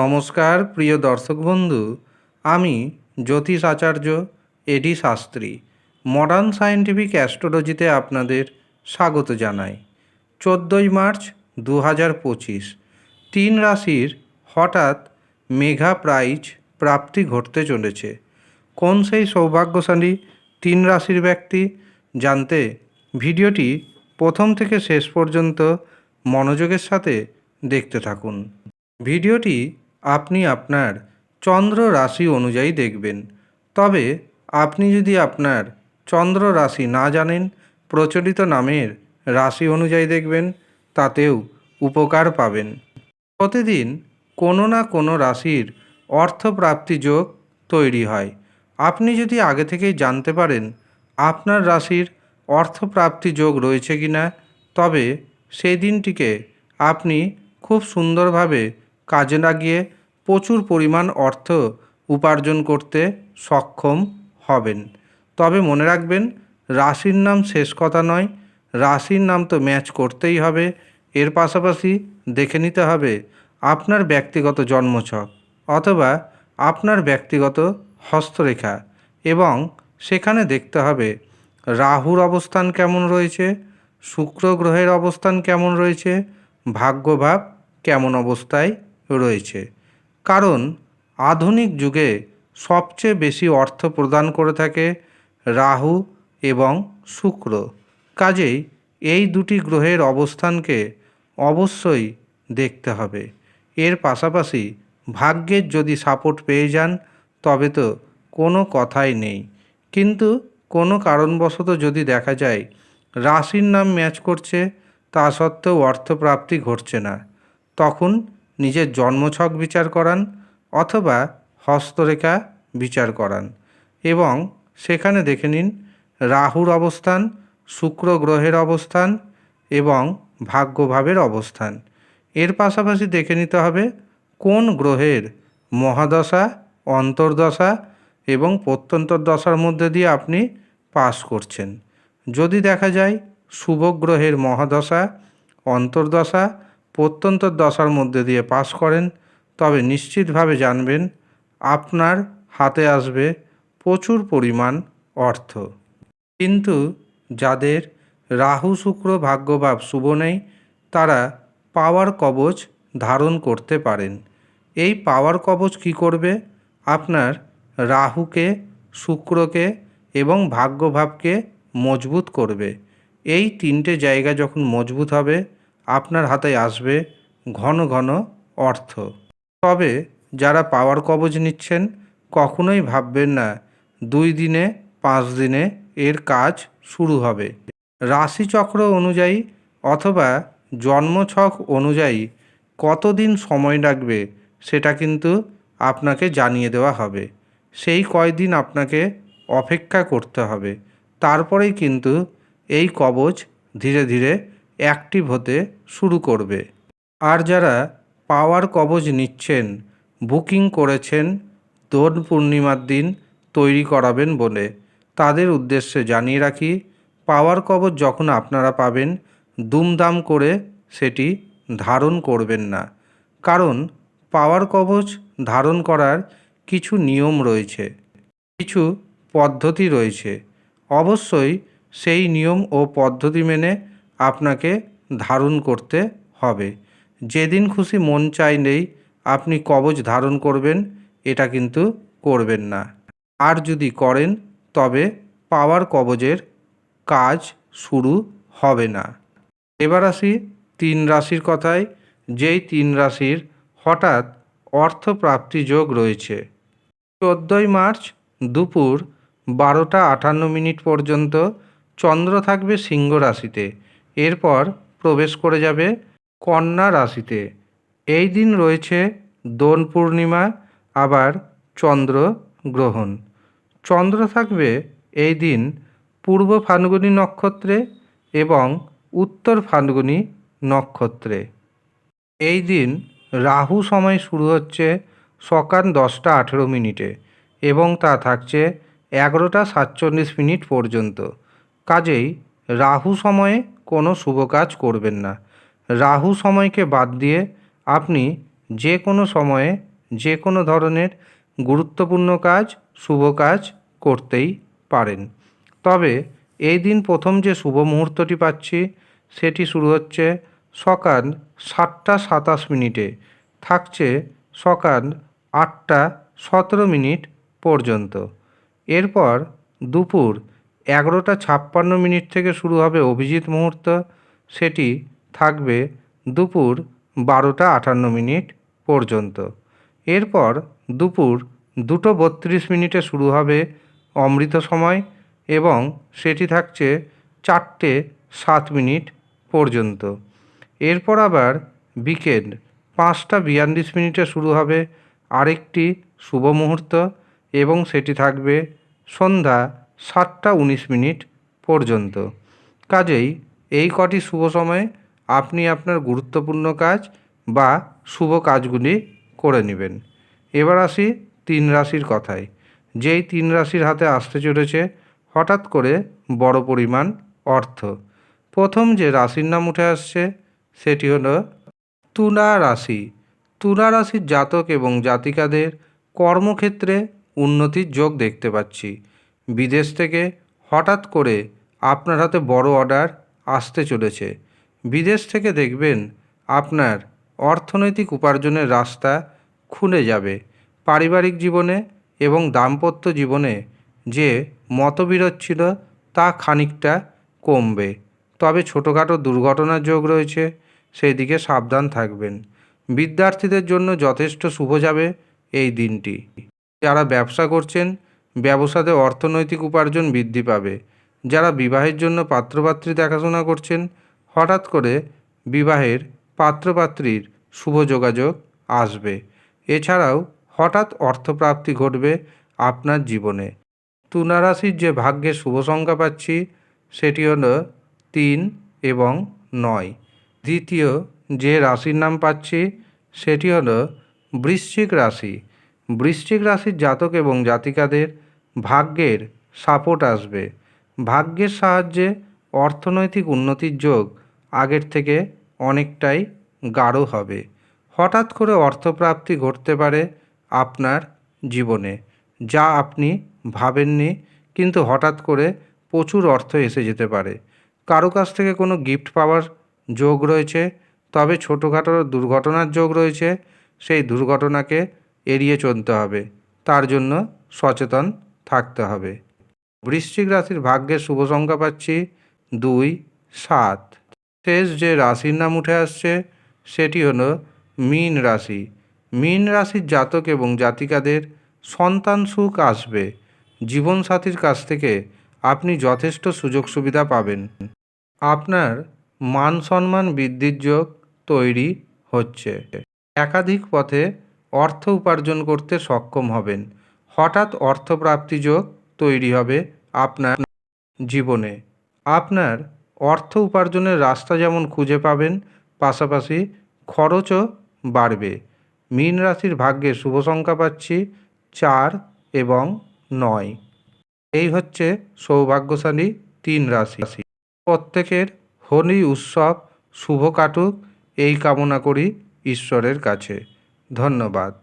নমস্কার, প্রিয় দর্শক বন্ধু। আমি জ্যোতিষ আচার্য, এডি শাস্ত্রী। মডার্ন সায়েন্টিফিক অ্যাস্ট্রোলজিতে আপনাদের স্বাগত জানাই। চোদ্দোই মার্চ দু হাজার পঁচিশ। তিন রাশির হঠাৎ মেঘা প্রাইজ প্রাপ্তি ঘটতে চলেছে। কোন সেই সৌভাগ্যশালী তিন রাশির ব্যক্তি? জানতে ভিডিওটি প্রথম থেকে শেষ পর্যন্ত মনোযোগের সাথে দেখতে থাকুন। ভিডিওটি আপনি আপনার চন্দ্র রাশি অনুযায়ী দেখবেন। তবে আপনি যদি আপনার চন্দ্র রাশি না জানেন, প্রচলিত নামের রাশি অনুযায়ী দেখবেন, তাতেও উপকার পাবেন। প্রতিদিন কোনো না কোনো রাশির অর্থপ্রাপ্তি যোগ তৈরি হয়। আপনি যদি আগে থেকেই জানতে পারেন আপনার রাশির অর্থপ্রাপ্তি যোগ রয়েছে কি না তবে সেই দিনটিকে আপনি খুব সুন্দরভাবে কাজে লাগিয়ে প্রচুর পরিমাণ অর্থ উপার্জন করতে সক্ষম হবেন। তবে মনে রাখবেন, রাশির নাম শেষ কথা নয়, রাশির নাম তো ম্যাচ করতেই হবে। এর পাশাপাশি দেখে নিতে হবে, আপনার ব্যক্তিগত জন্মছক অথবা আপনার ব্যক্তিগত হস্তরেখা এবং সেখানে দেখতে হবে, রাহুর অবস্থান কেমন রয়েছে, শুক্র গ্রহের অবস্থান কেমন রয়েছে, ভাগ্যভাব কেমন অবস্থায় রয়েছে। কারণ আধুনিক যুগে সবচেয়ে বেশি অর্থ প্রদান করে থাকে রাহু এবং শুক্র। কাজেই এই দুটি গ্রহের অবস্থানকে অবশ্যই দেখতে হবে। এর পাশাপাশি ভাগ্যের যদি সাপোর্ট পেয়ে যান, তবে তো কোনো কথাই নেই। কিন্তু কোনো কারণবশত যদি দেখা যায়, রাশির নাম ম্যাচ করছে, তা সত্ত্বেও অর্থপ্রাপ্তি ঘটছে না। তখন নিজের জন্মছক বিচার করান অথবা হস্তরেখা বিচার করান এবং সেখানে দেখে নিন রাহুর অবস্থান, শুক্র গ্রহের অবস্থান এবং ভাগ্যভাবের অবস্থান। এর পাশাপাশি দেখে নিতে হবে কোন গ্রহের মহাদশা, অন্তর্দশা এবং প্রত্যন্তর দশার মধ্যে দিয়ে আপনি পাস করছেন। যদি দেখা যায় শুভ গ্রহের মহাদশা, অন্তর্দশা প্রত্যন্তর দশার মধ্যে দিয়ে পাস করেন, তবে নিশ্চিতভাবে জানবেন আপনার হাতে আসবে প্রচুর পরিমাণ অর্থ। কিন্তু যাদের রাহু শুক্র ভাগ্যভাব শুভ নেই, তারা পাওয়ার কবচ ধারণ করতে পারেন। এই পাওয়ার কবচ কি করবে? আপনার রাহুকে, শুক্রকে এবং ভাগ্যভাবকে মজবুত করবে। এই তিনটে জায়গা যখন মজবুত হবে আপনার হাতে আসবে ঘন ঘন অর্থ। তবে যারা পাওয়ার কবজ নিচ্ছেন, কখনোই ভাববেন না, দুই দিনে, পাঁচ দিনে এর কাজ শুরু হবে। রাশিচক্র অনুযায়ী অথবা জন্মছক অনুযায়ী কতদিন সময় লাগবে সেটা কিন্তু আপনাকে জানিয়ে দেওয়া হবে। সেই কয়দিন আপনাকে অপেক্ষা করতে হবে। তারপরেই কিন্তু এই কবচ ধীরে ধীরে অ্যাক্টিভ হতে শুরু করবে। আর যারা পাওয়ার কবজ নিচ্ছেন, বুকিং করেছেন দোল পূর্ণিমার দিন তৈরি করাবেন বলে তাদের উদ্দেশ্যে জানিয়ে রাখি, পাওয়ার কবচ যখন আপনারা পাবেন, দুমদাম করে সেটি ধারণ করবেন না। কারণ পাওয়ার কবচ ধারণ করার কিছু নিয়ম রয়েছে, কিছু পদ্ধতি রয়েছে। অবশ্যই সেই নিয়ম ও পদ্ধতি মেনে আপনাকে ধারণ করতে হবে। যেদিন খুশি মন চাইলেই আপনি কবচ ধারণ করবেন, এটা কিন্তু করবেন না। আর যদি করেন, তবে পাওয়ার কবজের কাজ শুরু হবে না। এবার আসি তিন রাশির কথায়। যেই তিন রাশির হঠাৎ অর্থপ্রাপ্তি যোগ রয়েছে। চোদ্দোই মার্চ দুপুর বারোটা আটান্ন মিনিট পর্যন্ত চন্দ্র থাকবে সিংহ রাশিতে। এরপর প্রবেশ করে যাবে কন্যা রাশিতে। এই দিন রয়েছে দোল পূর্ণিমা, আবার চন্দ্র গ্রহণ। চন্দ্র থাকবে এই দিন পূর্ব ফাল্গুনী নক্ষত্রে এবং উত্তর ফাল্গুনী নক্ষত্রে। এই দিন রাহু সময় শুরু হচ্ছে সকাল দশটা আঠেরো মিনিটে এবং তা থাকছে এগারোটা সাতচল্লিশ মিনিট পর্যন্ত। কাজেই রাহু সময়ে কোনো শুভ কাজ করবেন না। রাহু সময়কে বাদ দিয়ে আপনি যে কোনো সময়ে যে কোনো ধরনের গুরুত্বপূর্ণ কাজ, শুভ কাজ করতেই পারেন। তবে এই দিন প্রথম যে শুভ মুহূর্তটি পাচ্ছি, সেটি শুরু হচ্ছে সকাল সাতটা সাতাশ মিনিটে। থাকছে সকাল আটটা সতেরো মিনিট পর্যন্ত। এরপর দুপুর এগারোটা ছাপ্পান্ন মিনিট থেকে শুরু হবে অভিজিৎ মুহূর্ত। সেটি থাকবে দুপুর বারোটা আটান্ন মিনিট পর্যন্ত। এরপর দুপুর দুটো বত্রিশ মিনিটে শুরু হবে অমৃত সময় এবং সেটি থাকছে চারটে সাত মিনিট পর্যন্ত। এরপর আবার বিকেল পাঁচটা বিয়াল্লিশ মিনিটে শুরু হবে আরেকটি শুভ মুহূর্ত এবং সেটি থাকবে সন্ধ্যা সাতটা উনিশ মিনিট পর্যন্ত। কাজেই এই কটি শুভ সময়ে আপনি আপনার গুরুত্বপূর্ণ কাজ বা শুভ কাজগুলি করে নেবেন। এবার আসি তিন রাশির কথায়। যেই তিন রাশির হাতে আসতে চলেছে, হঠাৎ করে বড় পরিমাণ অর্থ। প্রথম যে রাশির নাম উঠে আসছে, সেটি হল তুলা রাশি। তুলা রাশির জাতক এবং জাতিকাদের কর্মক্ষেত্রে উন্নতির যোগ দেখতে পাচ্ছি। বিদেশ থেকে হঠাৎ করে আপনার হাতে বড় অর্ডার আসতে চলেছে। বিদেশ থেকে দেখবেন আপনার অর্থনৈতিক উপার্জনের রাস্তা খুলে যাবে। পারিবারিক জীবনে এবং দাম্পত্য জীবনে যে মতবিরোধ ছিল তা খানিকটা কমবে। তবে ছোটোখাটো দুর্ঘটনার যোগ রয়েছে সেই দিকে সাবধান থাকবেন। বিদ্যার্থীদের জন্য যথেষ্ট শুভ যাবে এই দিনটি। যারা ব্যবসা করছেন ব্যবসাতে অর্থনৈতিক উপার্জন বৃদ্ধি পাবে। যারা বিবাহের জন্য পাত্রপাত্রী দেখাশোনা করছেন, হঠাৎ করে বিবাহের পাত্রপাত্রীর শুভ যোগাযোগ আসবে। এছাড়াও হঠাৎ অর্থপ্রাপ্তি ঘটবে আপনার জীবনে। তুলা রাশির যে ভাগ্যের শুভ সংখ্যা পাচ্ছি, সেটি হলো তিন এবং নয়। দ্বিতীয় যে রাশির নাম পাচ্ছি, সেটি হলো বৃশ্চিক রাশি। বৃশ্চিক রাশির জাতক এবং জাতিকাদের ভাগ্যের সাপোর্ট আসবে। ভাগ্যের সাহায্যে অর্থনৈতিক উন্নতির যোগ আগের থেকে অনেকটাই গাঢ় হবে। হঠাৎ করে অর্থপ্রাপ্তি ঘটতে পারে আপনার জীবনে, যা আপনি ভাবেননি, কিন্তু হঠাৎ করে প্রচুর অর্থ এসে যেতে পারে। কারও কাছ থেকে কোনো গিফট পাওয়ার যোগ রয়েছে, তবে ছোটোখাটো দুর্ঘটনার যোগ রয়েছে, সেই দুর্ঘটনাকে এড়িয়ে চলতে হবে। তার জন্য সচেতন থাকতে হবে। বৃশ্চিক রাশির ভাগ্যের শুভ সংখ্যা পাচ্ছি দুই, সাত। শেষ যে রাশির নাম উঠে আসছে, সেটি হলো মীন রাশি। মীন রাশির জাতক এবং জাতিকাদের সন্তান সুখ আসবে। জীবনসাথীর কাছ থেকে আপনি যথেষ্ট সুযোগ সুবিধা পাবেন। আপনার মান সম্মান বৃদ্ধির যোগ তৈরি হচ্ছে। একাধিক পথে অর্থ উপার্জন করতে সক্ষম হবেন। হঠাৎ অর্থপ্রাপ্তি যোগ তৈরি হবে আপনার জীবনে। আপনার অর্থ উপার্জনের রাস্তা যেমন খুঁজে পাবেন, পাশাপাশি খরচও বাড়বে। মীন রাশির ভাগ্যে শুভ সংখ্যা পাচ্ছি চার এবং নয়। এই হচ্ছে সৌভাগ্যশালী তিন রাশি। প্রত্যেকের হোলি, উৎসব শুভ কাটুক। এই কামনা করি ঈশ্বরের কাছে। ধন্যবাদ।